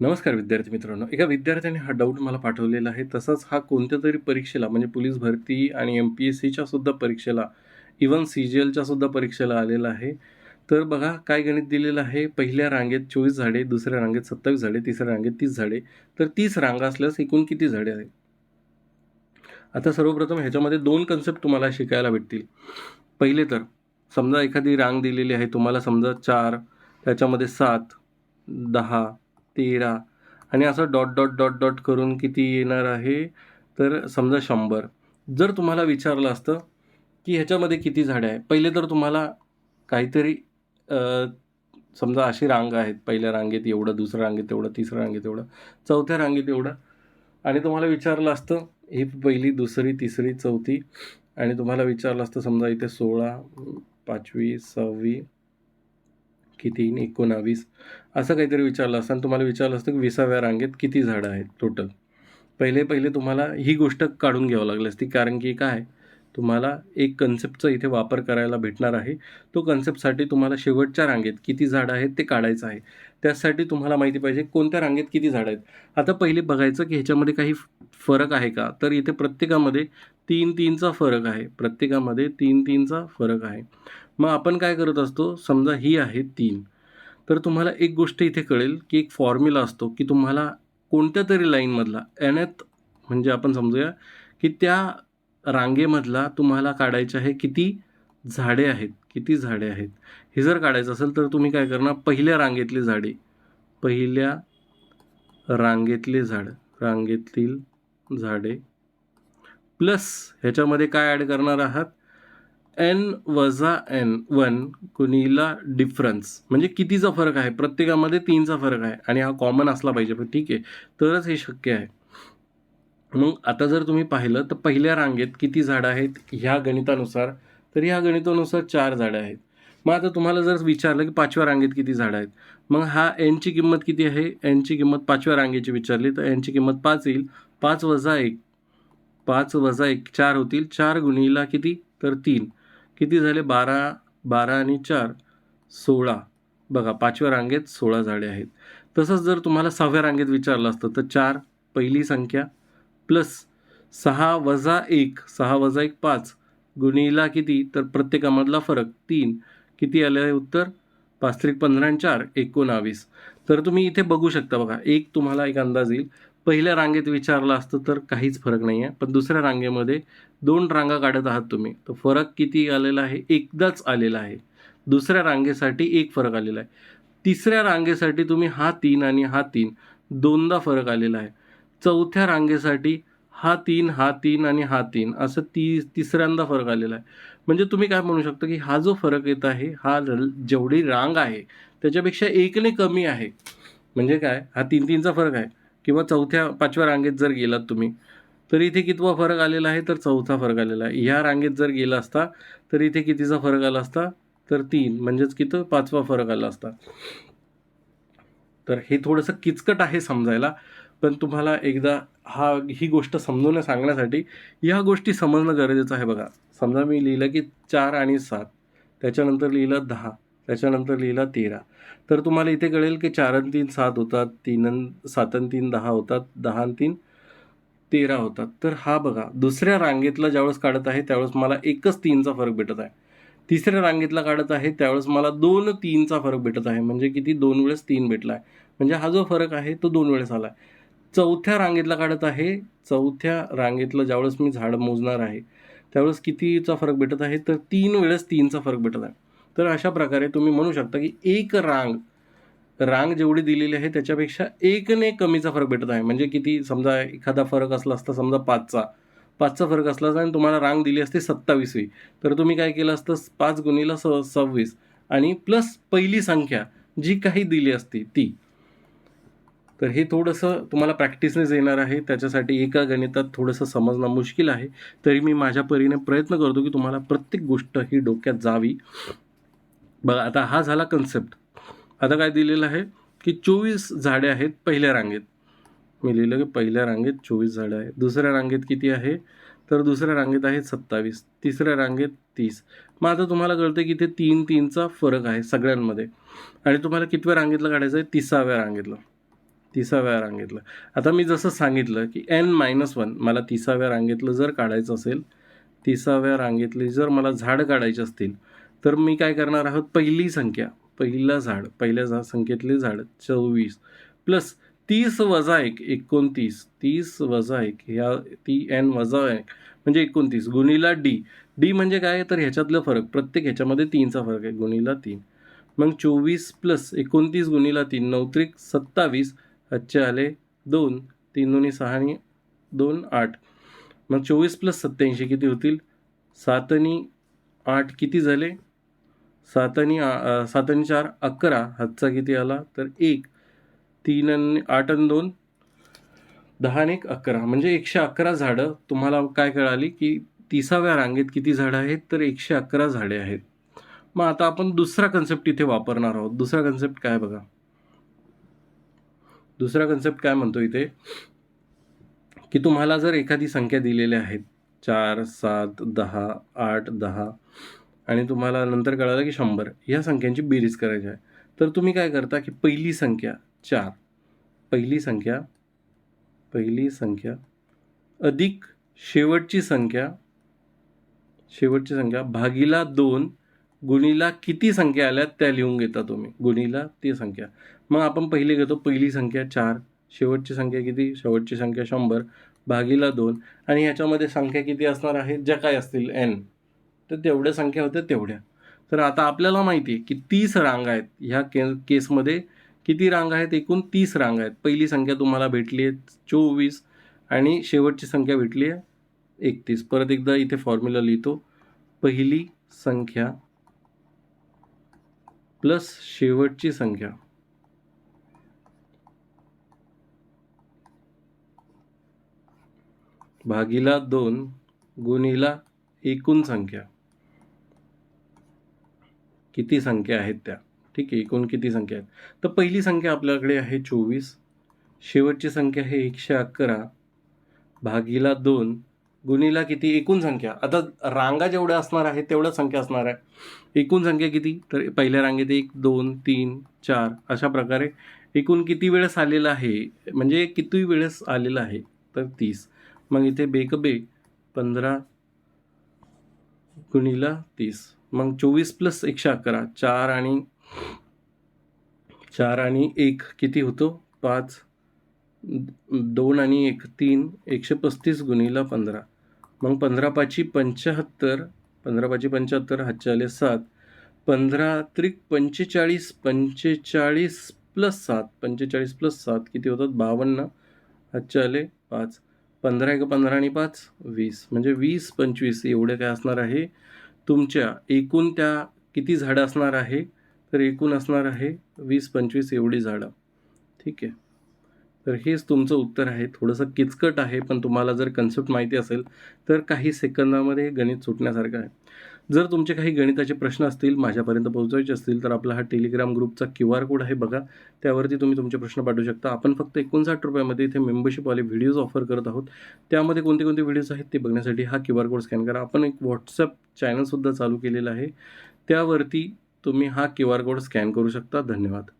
नमस्कार विद्यार्थी मित्रांनो. एका विद्यार्थ्याने हा डाऊट मला पाठवलेला आहे. तसाच हा कोणत्या तरी परीक्षेला म्हणजे पोलीस भरती आणि एम पी एस सीच्या सुद्धा परीक्षेला इवन सी जी एलच्या सुद्धा परीक्षेला आलेला आहे. तर बघा काय गणित दिलेलं आहे? पहिल्या रांगेत चोवीस झाडे दुसऱ्या रांगेत सत्तावीस झाडे तिसऱ्या रांगेत तीस झाडे. तर तीस रांगा असल्यास एकूण किती झाडे आहेत? आता सर्वप्रथम ह्याच्यामध्ये दोन कन्सेप्ट तुम्हाला शिकायला भेटतील. पहिले तर समजा एखादी रांग दिलेली आहे तुम्हाला समजा चार त्याच्यामध्ये सात दहा तेरा आणि असं डॉट डॉट डॉट डॉट करून किती येणार आहे? तर समजा शंभर. जर तुम्हाला विचारलं असतं की ह्याच्यामध्ये किती झाडे आहे पहिले तर तुम्हाला काहीतरी समजा अशी रांग आहेत. पहिल्या रांगेत एवढं दुसऱ्या रांगेत एवढं तिसऱ्या रांगेत एवढं चौथ्या रांगेत एवढं. आणि तुम्हाला विचारलं असतं ही पहिली दुसरी तिसरी चौथी. आणि तुम्हाला विचारलं असतं समजा इथे सोळा पाचवी सहावी किती एकोणावीस असं काहीतरी विचारलं असतं. आणि तुम्हाला विचारलं असतं की विसाव्या रांगेत किती झाडं आहेत टोटल पहिले पहिले तुम्हाला ही गोष्ट काढून घ्यावं लागली असती. कारण की काय? तुम्हाला एक कन्सेप्टचा इथे वापर करायला भेटणार आहे. तो कन्सेप्टसाठी तुम्हाला शेवटच्या रांगेत किती झाडं आहेत ते काढायचं आहे. त्यासाठी तुम्हाला माहिती पाहिजे कोणत्या रांगेत किती झाडं आहेत. आता पहिले बघायचं की ह्याच्यामध्ये काही फरक आहे का? तर इथे प्रत्येकामध्ये तीन तीनचा फरक आहे. प्रत्येकामध्ये तीन तीनचा फरक आहे. मग आपण काय करत असतो? समजा ही आहे तीन. तर तुम्हाला एक गोष्ट इथे कळेल की एक फॉर्म्युला असतो की तुम्हाला कोणत्या तरी लाईनमधला एनएथ म्हणजे आपण समजूया की त्या रांगेमधला तुम्हाला काढायचे आहे किती झाडे आहेत किती झाडे आहेत. हे जर काढायचं असेल तर तुम्ही काय करणार? पहिल्या रांगेतली झाडे. पहिल्या रांगेतले झाड. रांगेतील झाडे. प्लस ह्याच्यामध्ये काय ॲड करणार आहात? एन वजा एन वन कुणीला डिफरन्स म्हणजे कितीचा फरक आहे? प्रत्येकामध्ये तीनचा फरक आहे आणि हा कॉमन असला पाहिजे पण ठीक आहे. तरच हे शक्य आहे. मग आता जर तुम्ही पाहिलं तर पहिल्या रांगेत किती झाडं आहेत? ह्या गणितानुसार. तर ह्या गणितानुसार चार झाडं आहेत. मग आता तुम्हाला जर विचारलं की पाचव्या रांगेत किती झाडं आहेत? मग हा एनची किंमत किती आहे? एनची किंमत पाचव्या रांगेची विचारली तर एनची किंमत पाच येईल. पाच वजा एक. पाच वजा एक चार होतील. चार गुणीला किती? तर तीन. किती झाले? बारा बारा आणि चार सोळा. बघा पाचव्या रांगेत सोळा झाडे आहेत. तसंच जर तुम्हाला सहाव्या रांगेत विचारलं असतं तर चार पहिली संख्या प्लस सहा वजा एक सहा वजा एक पाच गुणीला किती? तर प्रत्येकामधला फरक तीन. किती आलं आहे उत्तर? पाच त्रिक पंधरा आणि चार एकोणावीस. तर तुम्ही इथे बघू शकता बघा एक तुम्हाला एक अंदाज येईल. पहिल्या रांगेत विचारलं असतं तर काहीच फरक नाही आहे पण दुसऱ्या रांगेमध्ये दोन रांगा काढत आहात तुम्ही. तर फरक किती आलेला आहे? एकदाच आलेला आहे. दुसऱ्या रांगेसाठी एक फरक आलेला आहे. तिसऱ्या रांगेसाठी तुम्ही हा तीन आणि हा तीन. दोनदा फरक आलेला आहे. चौथ्या रांगेसाठी हा तीन हा तीन आणि हा तीन. असं ती तिसऱ्यांदा फरक आलेला आहे. म्हणजे तुम्ही काय म्हणू शकता की हा जो फरक येत आहे हा जेवढी रांग आहे त्याच्यापेक्षा एकने कमी आहे. म्हणजे काय? हा तीन तीनचा फरक आहे. किंवा चौथ्या पाचव्या रांगेत जर गेलात तुम्ही तर इथे कितवा फरक आलेला आहे? तर चौथा फरक आलेला आहे. ह्या रांगेत जर गेला असता तर इथे कितीचा फरक आला असता? तर तीन म्हणजेच किती? पाचवा फरक आला असता. तर हे थोडंसं किचकट आहे समजायला पण तुम्हाला एकदा हा ही गोष्ट समजवण्या सांगण्यासाठी ह्या गोष्टी समजणं गरजेचं आहे बघा. समजा मी लिहिलं की चार आणि सात त्याच्यानंतर लिहिलं दहा. त्याच्यानंतर लिहिला तेरा. तर तुम्हाला इथे कळेल की चार आणि तीन सात होतात तीन सातन सात तीन दहा होतात दहा आणि तीन तेरा होतात. तर हा बघा दुसऱ्या रांगेतला ज्यावेळेस काढत आहे त्यावेळेस मला एकच तीनचा फरक भेटत आहे. तिसऱ्या रांगेतला काढत आहे त्यावेळेस मला दोन तीनचा फरक भेटत आहे. म्हणजे किती? दोन वेळेस तीन भेटला आहे म्हणजे हा जो फरक आहे तो दोन वेळेस आला आहे चौथ्या रांगेतला काढत आहे चौथ्या रांगेतलं ज्यावेळेस मी झाड मोजणार आहे त्यावेळेस कितीचा फरक भेटत आहे? तर तीन वेळेस तीनचा फरक भेटत आहे. तर अशा प्रकारे तुम्ही म्हणू शकता की एक रांग रांग जेवढी दिलेली आहे त्याच्यापेक्षा एकने कमीचा फरक भेटत आहे. म्हणजे किती समजा एखादा फरक असला असता समजा पाचचा पाचचा फरक असला असता आणि तुम्हाला रांग दिली असते सत्तावीसवी तर तुम्ही काय केलं असतं? पाच गुणीला स सव्वीस आणि प्लस पहिली संख्या जी काही दिली असती ती. तर हे थोडंसं तुम्हाला प्रॅक्टिसनेच येणार आहे. त्याच्यासाठी एका गणितात थोडंसं समजणं मुश्किल आहे. तरी मी माझ्या परीने प्रयत्न करतो की तुम्हाला प्रत्येक गोष्ट ही डोक्यात जावी. बघा आता हा झाला कन्सेप्ट आता काय दिलेलं आहे की चोवीस झाडे आहेत पहिल्या रांगेत. मी लिहिलं की पहिल्या रांगेत चोवीस झाडं आहेत. दुसऱ्या रांगेत किती आहे? तर दुसऱ्या रांगेत आहे सत्तावीस. तिसऱ्या रांगेत तीस. मग आता तुम्हाला कळतं की इथे तीन तीनचा फरक आहे सगळ्यांमध्ये. आणि तुम्हाला कितव्या रांगेतलं काढायचं आहे? तिसाव्या रांगेतलं. तिसाव्या रांगेतलं. आता मी जसं सांगितलं की एन मायनस वन मला तिसाव्या रांगेतलं जर काढायचं असेल तिसाव्या रांगेतली जर मला झाड काढायची असतील तर मी काय करणार आहोत? पहिली संख्या पहिलं झाड पहिल्या झा संख्येतले झाड चोवीस. प्लस तीस वजा एक एकोणतीस. तीस वजा एक ह्या ती एन वजा एक म्हणजे एकोणतीस. गुणीला डी. डी म्हणजे काय तर ह्याच्यातलं फरक. प्रत्येक ह्याच्यामध्ये तीनचा फरक आहे. गुणीला तीन. मग चोवीस प्लस एकोणतीस गुणीला तीन नवत्रिक सत्तावीस. आजचे आले दोन. तीन दोन्ही सहा आणि दोन आठ. मग चोवीस प्लस सत्याऐंशी किती होतील? सातनी आठ किती झाले? सातनी आणि आ- चार अकरा हातचा किती आला? तर एक तीन आणि आठ आणि दोन दहा आणि एक अकरा. म्हणजे एकशे अकरा झाडं तुम्हाला काय कळाली की तिसाव्या रांगेत किती झाडं आहेत? तर एकशे अकरा झाडे आहेत. मग आता आपण दुसरा कन्सेप्ट इथे वापरणार आहोत. दुसरा कन्सेप्ट काय बघा? दुसरा कन्सेप्ट काय म्हणतो इथे? की तुम्हाला जर एखादी संख्या दिलेल्या आहेत चार सात दहा आठ दहा आणि तुम्हाला नंतर कळालं की शंभर. ह्या संख्यांची बेरीज करायची आहे. तर तुम्ही काय करता की पहिली संख्या चार. पहिली संख्या पहिली संख्या अधिक शेवटची संख्या शेवटची संख्या भागीला दोन गुणीला किती संख्या आल्या त्या लिहून घेता तुम्ही. गुणीला ती संख्या. मग आपण पहिले घेतो पहिली संख्या चार शेवटची संख्या किती शेवटची संख्या शंभर भागीला दोन. आणि ह्याच्यामध्ये संख्या किती असणार आहेत ज्या काय असतील एन तर तेवढ्या संख्या होत्या तेवढ्या. तर आता आपल्याला माहिती आहे की तीस रांग आहेत. ह्या के केसमध्ये किती रांग आहेत? एकूण तीस रांग आहेत. पहिली संख्या तुम्हाला भेटली आहे चोवीस आणि शेवटची संख्या भेटली आहे एकतीस. परत एकदा इथे फॉर्म्युला लिहितो. पहिली संख्या प्लस शेवटची संख्या. भागीला दोन गुणीला एकूण संख्या. किती संख्या आहेत त्या? ठीक आहे एकूण किती संख्या आहेत? तर पहिली संख्या आपल्याकडे आहे चोवीस. शेवटची संख्या आहे एकशे अकरा. भागीला दोन. गुणीला किती? एकूण संख्या. आता रांगा जेवढ्या असणार आहेत तेवढ्या संख्या असणार आहे. एकूण संख्या किती? तर पहिल्या रांगेत एक दोन तीन चार अशा प्रकारे एकूण किती वेळेस आलेलं आहे? म्हणजे किती वेळेस आलेलं आहे? तर तीस. मग इथे बेकबे पंधरा गुणीला तीस. मग चोवीस प्लस एकशे अकरा. चार आणि चार आणि एक किती होतो? पाच. दोन आणि एक तीन. एकशे पस्तीस गुणीला पंधरा. मग पंधरा पाची पंच्याहत्तर. पंधरा पाची पंच्याहत्तर हातचे सात. पंधरा त्रिक पंचेचाळीस पंचेचाळीस प्लस सात. पंचेचाळीस प्लस सात किती होतात? बावन्न. हातचे पाच. पंधरा एक पंधरा आणि पाच वीस. म्हणजे वीस पंचवीस एवढे काय असणार आहे? तुमच्या एकूण त्या किती झाडं असणार आहे? तर एकूण असणार आहे वीस पंचवीस एवढी झाडं. ठीक आहे. तर हेच तुमचं उत्तर आहे. थोडंसं किचकट आहे पण तुम्हाला जर कन्सेप्ट माहिती असेल तर काही सेकंदामध्ये गणित सुटण्यासारखं आहे. जर तुमचे काही गणिताचे प्रश्न असतील माझ्यापर्यंत पोहोचवायचे असतील तर आपला हा टेलिग्राम ग्रुपचा क्यू आर कोड आहे बघा. त्यावरती तुम्ही तुमचे प्रश्न पाठवू शकता. आपण फक्त एकोणसाठ रुपयामध्ये इथे मेंबरशिपवाले व्हिडिओज ऑफर करत आहोत. त्यामध्ये कोणते कोणते व्हिडिओज आहेत ते बघण्यासाठी हा क्यू आर कोड स्कॅन करा. आपण एक व्हॉट्सअप चॅनलसुद्धा चालू केलेलं आहे. त्यावरती तुम्ही हा क्यू आर कोड स्कॅन करू शकता. धन्यवाद.